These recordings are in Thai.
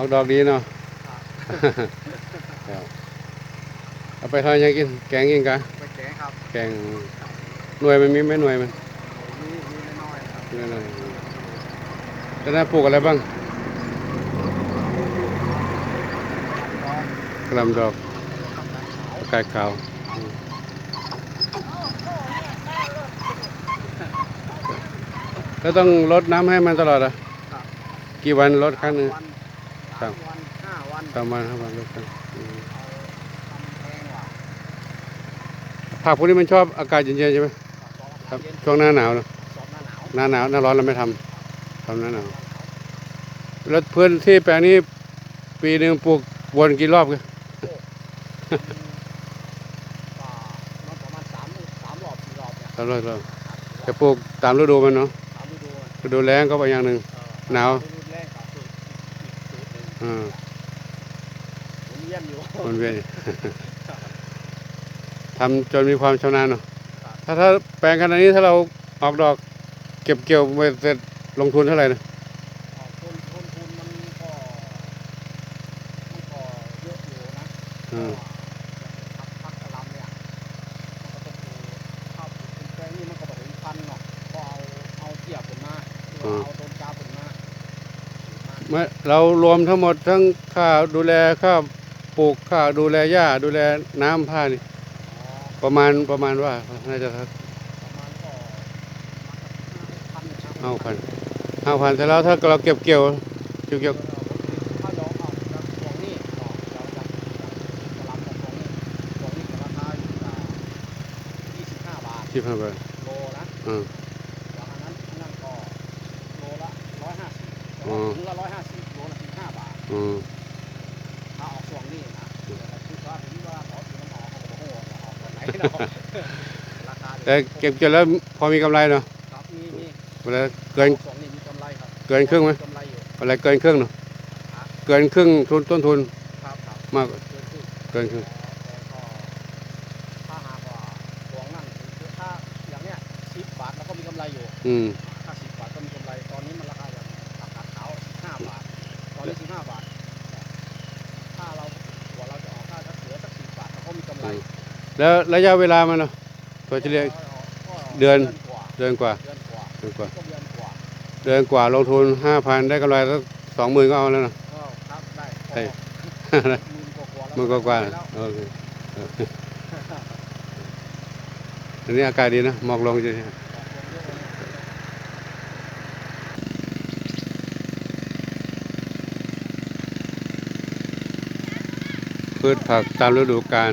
ออกดอกดีเนาะครับเอาไปทอดยังกิน แกงกินกะไปแกงครับแกงหน่วยมันมีไหมหน่วยมันมีมีน้อยๆครับนี่อะไรจะน่าปลูกอะไรบ้างก็กระหลำดอกทำการขาวไก่ขาวอืมแล้วต้องรดน้ำให้มันตลอดเหรอะครับกี่วันรดครั้งหนึ่งวัน ครัสาบมวันห้าวันสามวันห้าวันรดครั้งอืมเอาทำแพงกว่าผักพวกนี้มันชอบอากาศเย็นๆใช่ไหมครับช่วงหน้าหนาวเนอะสอบหน้าหนาวหน้าหนาวหน้าร้อนเราไม่ทำทำหน้าหนาวแล้วพื้นที่แปลงนี้ ปีหนึ่งปลูกวนกี่รอบกันก็มันประมาณสามสามรอบสี่รอบเนี่ยสามรอบรอบจะปลูกตามฤดูมันเนาะสามฤดูอะฤดูแล้งก็ไปอย่างหนึ่งเออหนาว ฤดูแรกกับสูตร อีกสูตรหนึ่งอ่าผมเยี่ยมอยู่วนเวียนทำจนมีความชำนาญเนาะครับถ้าถ้าแปลงขนาดนี้ถ้าเราออกดอก เก็บเกี่ยวไปเสร็จลงทุนเท่าไหร่นะอ๋อต้นต้นทุนมันก็มันก็เยอะอยู่นะอืมพักพักกะหลำเนี่ยมันก็ต้องดูข้าวปลูกเป็นแปลงนี่มันก็บอกถึงพันเนาะก็เอาเอาเทียบกันมาหรือว่าเอาต้นกาผลมาปลูกมา เมื่อเรารวมทั้งหมดทั้งค่าดูแลค่าปลูกค่าดูแลหญ้าดูแลน้ำผ้านี่อ๋อประมาณประมาณว่าน่าจะสักประมาณก็พันนะครับห้าพันห้าพันแต่แล้วถ้าเราเก็บเกี่ยวเก็บเกี่ยวถ้าเราเอาจากของนี่ก็เราจะกะหลำของของนี่ของนี่ก็ราคาอยู่ที่ยี่สิบห้าบาทสิบห้าบาทโลนะ อ่า จากอันนั้นอันนั้นก็โลละร้อยห้าสิบ อ๋อถึงละร้อยห้าสิบโลละสิบห้าบาทอืมถ้าออกช่วงนี้นะแต่คือว่าถึงว่าขอถือมันออกเขาก็บอกโอ้โหออกวันไหนเนาะราคาแต่เก็บเกี่ยวแล้วพอมีกำไรเนาะครับมีมีเวลาเกิน ช่วงนี้มีกำไรครับเกินครึ่งไหม กำไรอยู่เวลาเกินครึ่งเนาะฮะเกินครึ่งทุนต้นทุนครับครับมากเกินครึ่ง เกินครึ่งแต่ก็ถ้าหากว่าห่วงนั่นคือถ้าอย่างเนี้ยสิบบาทเราก็มีกำไรอยู่อืม แล้วระยะเวลามันเนาะตัวเฉลี่ยก็เดือนกว่าเดือนกว่าเดือนกว่าเดือนกว่าก็เดือนกว่า เดือนกว่าลงทุนห้าพันได้กำไรสักสองหมื่นก็เอาแล้วเนาะก็ครับได้ใช่พอหมื่นกว่าๆแล้วหมื่นกว่าแล้วๆโอเคเอออันนี้อากาศดีนะหมอกลงจริงพืชผักตามฤดูกาล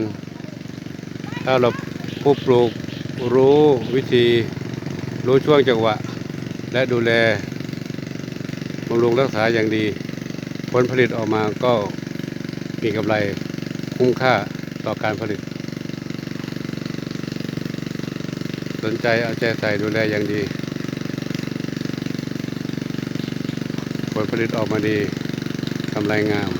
ถ้าเราผู้ปลูกรู้วิธีรู้ช่วงจังหวะ และดูแลบำรุงรักษาอย่างดี ผลผลิตออกมาก็มีกำไรคุ้มค่าต่อการผลิต สนใจเอาใจใส่ดูแลอย่างดี ผลผลิตออกมาดีกำไรงาม